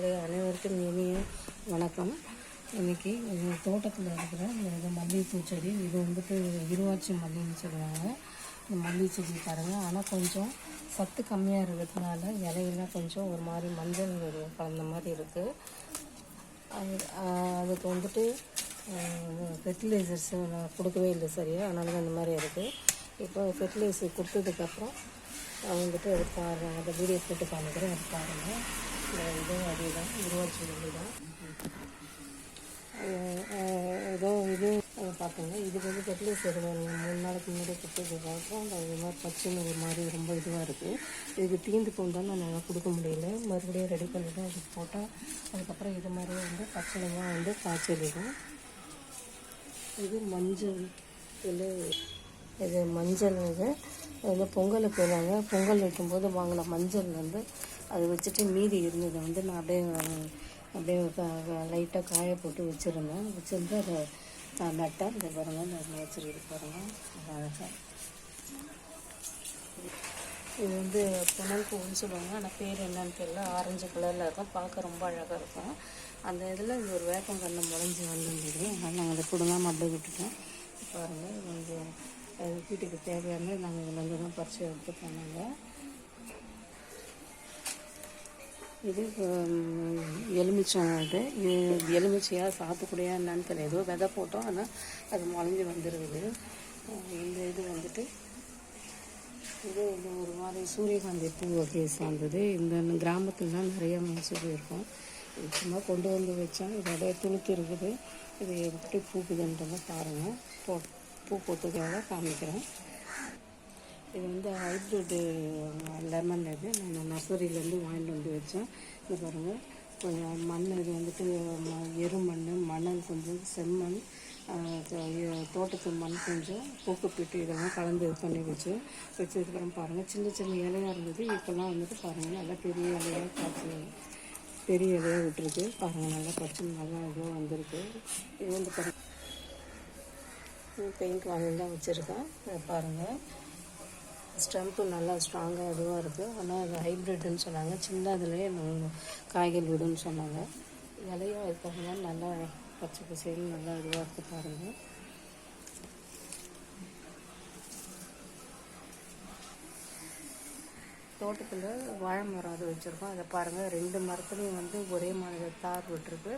மக்களே அனைவருக்கும் இனிய வணக்கம். இன்னைக்கு எங்கள் தோட்டத்தில் இருக்கிற இந்த இது மல்லிகைப்பூ செடி இது வந்துட்டு இருவாச்சி மல்லின்னு சொல்லுவாங்க இந்த மல்லி செடி பாருங்கள் ஆனால் கொஞ்சம் சத்து கம்மியாக இருக்கிறதுனால இலையெல்லாம் கொஞ்சம் ஒரு மாதிரி மஞ்சள் ஒரு கலந்த மாதிரி இருக்குது அது அதுக்கு வந்துட்டு ஃபெர்டிலைசர்ஸ் நான் கொடுக்கவே இல்லை சரியா? அதனால தான் இந்த மாதிரி இருக்குது இப்போ ஃபெர்டிலைசர் கொடுத்ததுக்கப்புறம் வந்துட்டு அது பாருங்கள் அந்த வீடியோ போட்டு காமிக்கிறேன். அது பாருங்கள் இதுவும் அதே தான் இருவாச்சி மல்லி தான் ஏதோ இது அது பார்த்துங்க. இதுக்கு வந்து ஃபெர்டிலைசர் மூணு நாளைக்கு முன்னாடி கொடுத்ததுக்கப்புறம் அந்த இது மாதிரி பச்சைன்னு ஒரு மாதிரி ரொம்ப இதுவாக இருக்குது இதுக்கு தீந்து போந்தாலும் நல்லா கொடுக்க முடியல. மறுபடியும் ரெடி பண்ணி தான் அதுக்கு போட்டால் அதுக்கப்புறம் இது மாதிரி வந்து பச்சைலாம் வந்து காய்ச்சலிடும் இது மஞ்சள் இல்லை இது மஞ்சள் இது. வந்து பொங்கலுக்கு நாங்கள் பொங்கல் வைக்கும்போது வாங்கின மஞ்சள் வந்து அது வச்சுட்டு மீதி இருந்ததை வந்து நான் அப்படியே அப்படியே லைட்டாக காய போட்டு வச்சுருந்தேன். வச்சுருந்து அதை நான் நட்டேன் இந்த பாருங்கள் இந்த வச்சுருக்கு பாருங்கள் அழகாக இது வந்து புனல் பூன்னு சொல்லுவாங்க. ஆனால் பேர் என்னன்னு தெரியல. ஆரஞ்சு கலரில் இருக்கும். பார்க்க ரொம்ப அழகாக இருக்கும். அந்த இதில் இது ஒரு வேப்பங்கன்று முளைஞ்சி வந்துருந்தது. அதனால் நாங்கள் அதை பிடுங்காமல் அப்படியே விட்டுட்டோம் பாருங்கள் இது வந்து அது வீட்டுக்கு தேவையான நாங்கள் இதில் வந்து தான் பறித்து எடுத்து பண்ணாங்க இது எலுமிச்சம் இது இது எலுமிச்சையா சாத்துக்குடியா என்னன்னு தெரியல. ஏதோ விதை போட்டோம் ஆனால் அது முளைஞ்சி வந்துடுது இந்த இது வந்துட்டு இது வந்து ஒரு மாதிரி சூரியகாந்தி பூ வகையை சார்ந்தது. இந்த கிராமத்துலலாம் நிறைய மனசு இருக்கும். சும்மா கொண்டு வந்து வச்சேன் இதோட துளுத்து இருக்குது. இது எப்படி பூக்குதுன்றதை பாருங்கள் போ பூ போட்டுக்கிறத காமிக்கிறேன். இது வந்து ஹைப்ரிட்டு லெமன் இது. நான் நர்சரியிலேருந்து வாங்கிட்டு வந்து வச்சேன். இது பாருங்கள் கொஞ்சம் மண் இது வந்துட்டு ம- மணல் கொஞ்சம் செம்மண் தோட்டத்து மண் கொஞ்சம் பூக்குப்பிட்டு இதெல்லாம் கலந்து இது பண்ணி வச்சு வச்சதுக்கப்புறம் பாருங்கள் சின்ன சின்ன இலையாக இருந்தது. இப்போல்லாம் வந்துட்டு பாருங்கள் நல்லா பெரிய இலையாக காய்ச்சி பெரிய இலையாக விட்டுருக்கு. பாருங்கள் நல்லா பச்சை நல்லா இதுவாக வந்திருக்கு. இது வந்து பாருங்கள் பெயிண்ட் வாங்கி தான் வச்சுருக்கேன். இதை பாருங்கள் ஸ்டெம்ப்பு நல்லா ஸ்ட்ராங்காக இதுவாக இருக்குது ஆனால் அது ஹைப்ரிட்னு சொன்னாங்க. சின்ன இதுலேயே காய்கள் விடுன்னு சொன்னாங்க. விலையும் அது நல்லா பச்சை பசேல்னு நல்லா இதுவாக இருக்குது பாருங்கள் தோட்டத்தில் வாழை மரம் அது வச்சுருக்கோம். அதை பாருங்கள் ரெண்டு மரத்துலேயும் வந்து ஒரே மாதிரி தார் விட்டுருக்கு.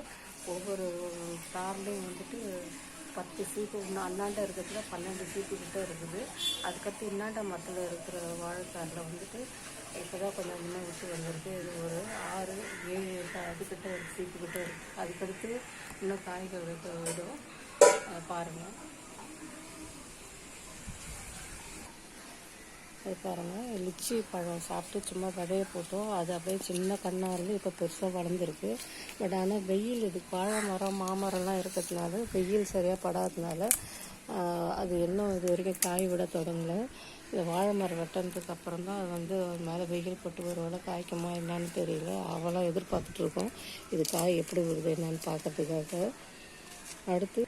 ஒவ்வொரு தார்லேயும் வந்துட்டு பத்து சீப்பு இன்னும் அண்ணாண்ட இருக்கிறதுல பன்னெண்டு சீப்பு கிட்ட இருக்குது. அதுக்கடுத்து இன்னாண்ட மரத்தில் இருக்கிற வாழைத்தாரில் வந்துட்டு இப்போ தான் கொஞ்சம் கொஞ்சமாக விட்டு வந்திருக்கு. இது ஒரு ஆறு ஏழு எட்டு அதுக்கிட்ட ஒரு சீப்பு கிட்ட இருக்குது அதுக்கடுத்து இன்னும் காய்கள் விடும். பாருங்கள் அது பாருங்கள் லிச்சி பழம் சாப்பிட்டு சும்மா விதைய போட்டோம். அது அப்படியே சின்ன கண்ணாக இருந்து இப்போ பெருசாக வளர்ந்துருக்கு. பட் ஆனால் வெயில் இது வாழை மரம் மாமரம்லாம் இருக்கிறதுனால வெயில் சரியாக படாததுனால அது இன்னும் இது வரைக்கும் காய் விட தொடங்கல. இந்த வாழை மரம் வெட்டினதுக்கு அப்புறம் தான் அது வந்து அது மேலே வெயில் பட்டு ஒரு காய்க்குமா என்னன்னு தெரியல. அவளாம் எதிர்பார்த்துட்ருக்கோம் இது காய் எப்படி விடுது என்னன்னு பார்க்கறதுக்காக அடுத்து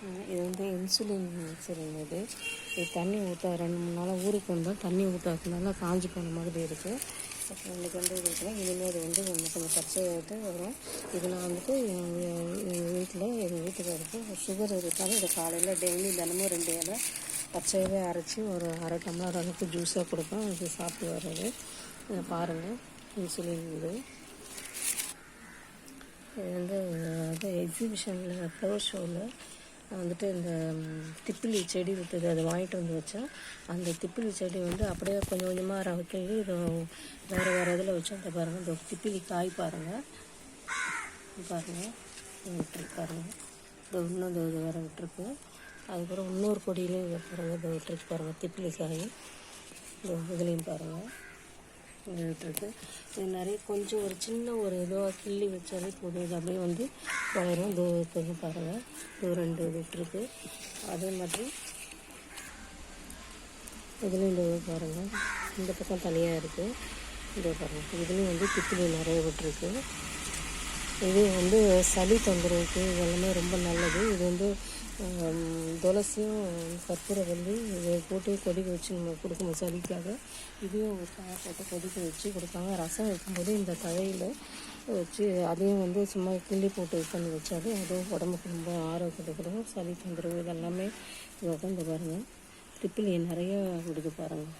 இது வந்து இன்சுலின் சிலிங் இது. இது தண்ணி ஊற்ற ரெண்டு மூணு நாளாக ஊருக்கு வந்தால் தண்ணி ஊற்றாததுனால காஞ்சி போன மாதிரி இருக்குது அப்புறம் இன்றைக்கி வந்து இது இருக்கிறேன் இனிமேல் இது வந்து கொஞ்சம் கொஞ்சம் பச்சையாகிட்டு வரும். இது நான் வந்துட்டு எங்கள் வீட்டில் எங்கள் வீட்டுக்காருக்கு சுகர் இருக்காது. இதை காலையில் டெய்லி தினமும் ரெண்டு இலை பச்சையாகவே அரைச்சி ஒரு அரை டம்ளர் அளவுக்கு ஜூஸாக கொடுப்பேன். இது சாப்பிட்டு வர்றது. இதை பாருங்கள் இன்சுலின் இது. இது வந்து அது எக்ஸிபிஷனில் ஃப்ளவர் ஷோவில் வந்துட்டு இந்த திப்பிலி செடி விட்டது அதை வாங்கிட்டு வந்து வச்சேன். அந்த திப்பிலி செடி வந்து அப்படியே கொஞ்சம் கொஞ்சமாக ரவுத்து இதை வேறு வேறு இதில் வச்சு அந்த பாருங்கள் இந்த திப்பிலி காய் பாருங்கள் பாருங்கள் விட்டுருக்கு பாருங்கள் இந்த இன்னும் இந்த இது வேறு விட்டுருக்கு. அதுக்கப்புறம் இன்னொரு கொடியிலையும் பாருங்கள் இதை விட்டுருக்கு பாருங்கள் திப்பிலி காய். இந்த இதுலேயும் பாருங்கள் விட்டுருக்கு இது நிறைய கொஞ்சம் ஒரு சின்ன ஒரு இதுவாக கிள்ளி வச்சாலே போதும். இது அப்படியே வந்து வளரும். இது கொஞ்சம் பாருங்கள் இது ரெண்டு விட்டுருக்கு அதே மாதிரி இதுலேயும் இந்த பாருங்கள் இந்த பக்கம் தனியாக இருக்குது இந்த பாருங்கள் இதுலேயும் வந்து பித்திலி நிறைய விட்டுருக்கு. இது வந்து சளி தொந்தரவுக்கு இதெல்லாமே ரொம்ப நல்லது. இது வந்து துளசியும் கற்பூரவல்லி இதை போட்டு கொதிக்க வச்சு நம்ம கொடுக்கணும் சளிக்காக. இதையும் ஒரு காய போட்டு கொதிக்க வச்சு கொடுப்பாங்க. ரசம் வைக்கும்போது இந்த தழையில் வச்சு அதையும் வந்து சும்மா கிள்ளி போட்டு இது பண்ணி வச்சாலே அதுவும் உடம்புக்கு ரொம்ப ஆரோக்கியத்தை கொடுக்கும். சளி தொந்தரவு இதெல்லாமே உட்காந்து பாருங்கள் ட்ரிப்பிள் ஏ நிறைய விடுது பாருங்கள்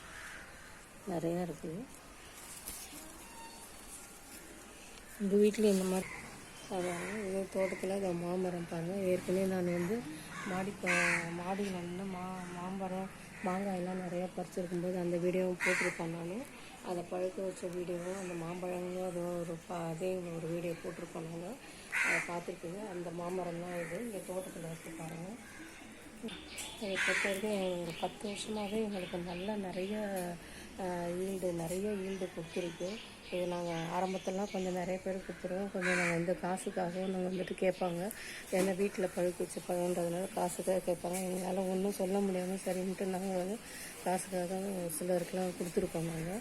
நிறையா இருக்குது உங்கள் வீட்டில் இந்த மாதிரி அதான் இது தோட்டத்தில் இந்த மாமரம் பாருங்கள் ஏற்கனவே நான் வந்து மாடி மாடியில் வந்து மா மாமரம் மாங்காயெல்லாம் நிறையா பறிச்சிருக்கும்போது அந்த வீடியோவும் போட்டிருப்பேன் நான். அதை பழுக்க வச்ச வீடியோவும் அந்த மாம்பழங்களும் அது ஒரு பா அதே ஒரு வீடியோ போட்டிருப்போம் நாங்கள் அதை பார்த்துருக்கீங்க அந்த மாமரம் தான் இது. இங்கே தோட்டத்தில் இருக்கு பாருங்கள் இதை பொறுத்த வரைக்கும் ஒரு பத்து வருஷமாகவே எங்களுக்கு நல்ல நிறைய நிறைய ஈல்டு கொடுத்துருக்கு. இது நாங்கள் ஆரம்பத்திலலாம் கொஞ்சம் நிறைய பேர் கொடுத்துருவோம். கொஞ்சம் நாங்கள் வந்து காசுக்காகவும் நாங்கள் வந்துட்டு கேட்பாங்க. ஏன்னா வீட்டில் பழுக்க வச்ச பழன்றதுனால காசுக்காக கேட்பாங்க. எங்களால் ஒன்றும் சொல்ல முடியாமல் சரின்ட்டு நாங்கள் வந்து காசுக்காக சிலருக்குலாம் கொடுத்துருக்கோம் நாங்கள்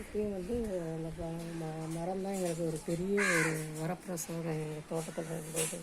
இப்பயும் வந்து அந்த ம- மரம் தான் எங்களுக்கு ஒரு பெரிய ஒரு வரப்பிரசாதம் எங்கள் தோட்டத்தில் இருந்தது